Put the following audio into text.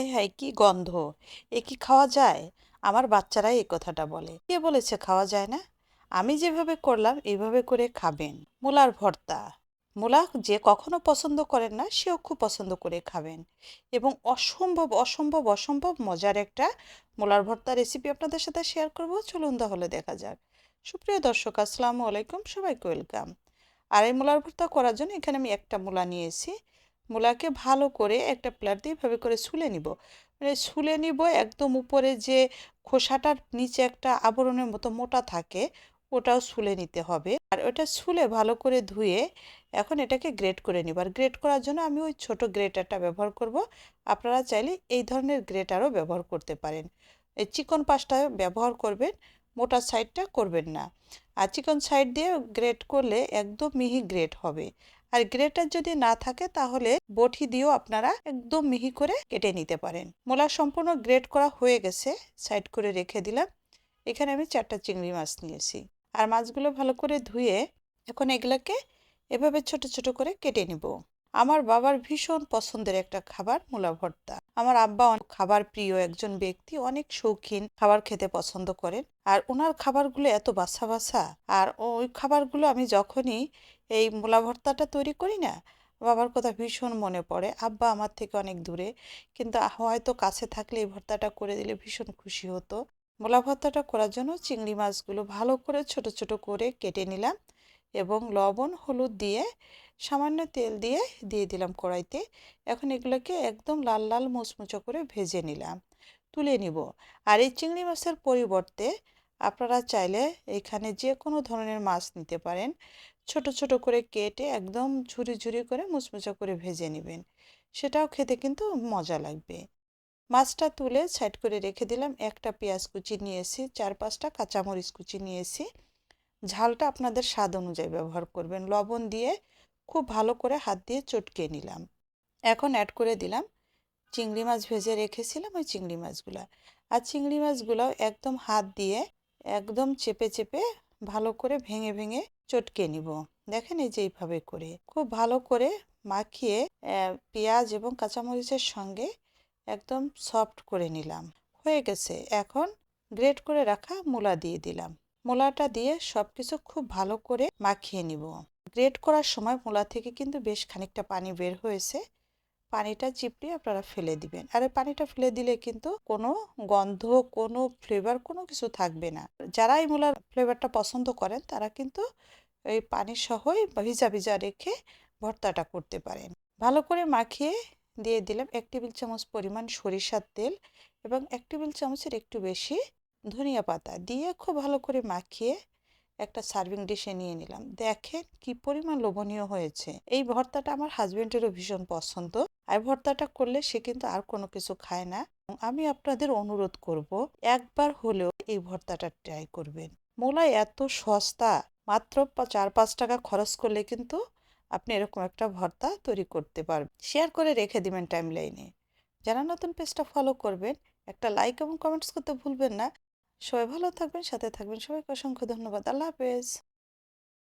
High high কি গন্ধ। এ কি খাওয়া যায়? আমার বাচ্চারাই এই কথাটা বলে। কে বলেছে খাওয়া যায় না? আমি যেভাবে করলাম এইভাবে করে খাবেন। মূলার ভর্তা। মূলা যে কখনো পছন্দ করেন না, সেও খুব পছন্দ করে খাবেন। এবং অসম্ভব অসম্ভব অসম্ভব মজার একটা মূলার ভর্তা রেসিপি আপনাদের সাথে শেয়ার করব। চলুন তাহলে দেখা যাক। সুপ্রিয় দর্শক, আসসালামু আলাইকুম, সবাইকে ওয়েলকাম আর এই মূলার ভর্তা করার জন্য এখানে আমি একটা মূলা নিয়েছি। মূলাকে ভালো করে একটা প্লেট দিয়ে এভাবে করে ছুলে নিব। মানে ছুলে নিব একদম উপরে যে খোসাটার নিচে একটা আবরণের মতো মোটা থাকে, ওটাও ছুলে নিতে হবে। আর ওটা ছুলে ভালো করে ধুয়ে এখন এটাকে গ্রেট করে নিব। আর গ্রেট করার জন্য আমি ওই ছোট গ্রেটারটা ব্যবহার করব। আপনারা চাইলে এই ধরনের গ্রেটারও ব্যবহার করতে পারেন। এই চিকন পাশটা ব্যবহার করবেন। মোটা সাইডটা করবেন না। আর চিকন সাইড দিয়ে গ্রেট করলে একদম মিহি গ্রেট হবে। আর গ্রেটার যদি না থাকে তাহলে বটি দিয়েও আপনারা একদম মিহি করে কেটে নিতে পারেন। মোলা সম্পূর্ণ গ্রেট করা হয়ে গেছে সাইড করে রেখে দিলাম। এখানে আমি চারটা চিংড়ি মাছ নিয়েছি। আর মাছগুলো ভালো করে ধুয়ে এখন এগুলোকে এভাবে ছোট ছোট করে কেটে নিব। আমার বাবার ভীষণ পছন্দের একটা খাবার মূলা ভর্তা। আমার আব্বা খাবার প্রিয়, একজন ব্যক্তি অনেক শৌখিন খাবার খেতে পছন্দ করেন। আর ওনার খাবারগুলো এত বাসা বাসা আর ওই খাবারগুলো আমি যখনই এই মূলা ভর্তাটা তৈরি করি না, বাবার কথা ভীষণ মনে পড়ে। আব্বা আমার থেকে অনেক দূরে, কিন্তু হয়তো কাছে থাকলে এই ভর্তাটা করে দিলে ভীষণ খুশি হতো। মূলা ভর্তাটা করার জন্য চিংড়ি মাছগুলো ভালো করে ছোট ছোট করে কেটে নিলাম। এবং লবণ, হলুদ দিয়ে সামান্য তেল দিয়ে দিয়ে দিলাম কড়াইতে। এখন এগুলোকে একদম লাল লাল মুচমুচো করে ভেজে নিলাম। তুলে নিব। আর এই চিংড়ি মাছের পরিবর্তে আপনারা চাইলে এখানে যে কোনো ধরনের মাছ নিতে পারেন। ছোট ছোট করে কেটে একদম ঝুরি ঝুরি করে মুচমুচো করে ভেজে নেবেন। সেটাও খেতে কিন্তু মজা লাগবে। মাছটা তুলে সাইড করে রেখে দিলাম। একটা পেঁয়াজ কুচি নিয়েছি চার পাঁচটা কাঁচামরিচ কুচি নিয়েছি ঝালটা আপনাদের স্বাদ অনুযায়ী ব্যবহার করবেন। লবণ দিয়ে খুব ভালো করে হাত দিয়ে চটকে নিলাম। এখন অ্যাড করে দিলাম চিংড়ি মাছ ভেজে রেখেছিলাম ওই চিংড়ি মাছগুলো। আর চিংড়ি মাছগুলো একদম হাত দিয়ে একদম চেপে চেপে ভালো করে ভেঙে ভেঙে চটকে নিব। দেখেন এই যে এইভাবে করে। খুব ভালো করে মাখিয়ে পেঁয়াজ এবং কাঁচামরিচের সঙ্গে একদম সফট করে নিলাম। হয়ে গেছে। এখন গ্রেট করে রাখা মূলা দিয়ে দিলাম। মূলাটা দিয়ে সব কিছু খুব ভালো করে মাখিয়ে নিব। গ্রেট করার সময় মূলা থেকে কিন্তু বেশ খানিকটা পানি বের হয়েছে। পানিটা চিপড়ে আপনারা ফেলে দিবেন। আর পানিটা ফেলে দিলে কিন্তু কোনো গন্ধ, কোনো ফ্লেভার কোনো কিছু থাকবে না। যারা এই মূলার ফ্লেভারটা পছন্দ করেন, তারা কিন্তু এই পানি সহই ভিজা ভিজা রেখে ভর্তাটা করতে পারেন। ভালো করে মাখিয়ে দিয়ে দিলাম এক টেবিল চামচ পরিমাণ সরিষার তেল এবং এক টেবিল চামচের একটু বেশি ধনিয়া পাতা দিয়ে খুব ভালো করে মাখিয়ে একটা সার্ভিং ডিশে নিয়ে নিলাম। দেখেন কি পরিমাণ লোভনীয় হয়েছে। এই ভর্তাটা আমার হাজবেন্ডেরও ভীষণ পছন্দ। আর ভর্তাটা করলে সে কিন্তু আর কোনো কিছু খায় না। আমি আপনাদের অনুরোধ করব, একবার হলেও এই ভর্তাটা ট্রাই করবেন। মোলাই এত সস্তা, মাত্র চার পাঁচ টাকা খরচ করলে কিন্তু আপনি এরকম একটা ভর্তা তৈরি করতে পারবেন। শেয়ার করে রেখে দিবেন টাইম লাইনে যারা নতুন পেজটা ফলো করবেন, একটা লাইক এবং কমেন্টস করতে ভুলবেন না। সবাই ভালো থাকবেন সাথে থাকবেন। সবাইকে অসংখ্য ধন্যবাদ। আল্লাহ হাফেজ।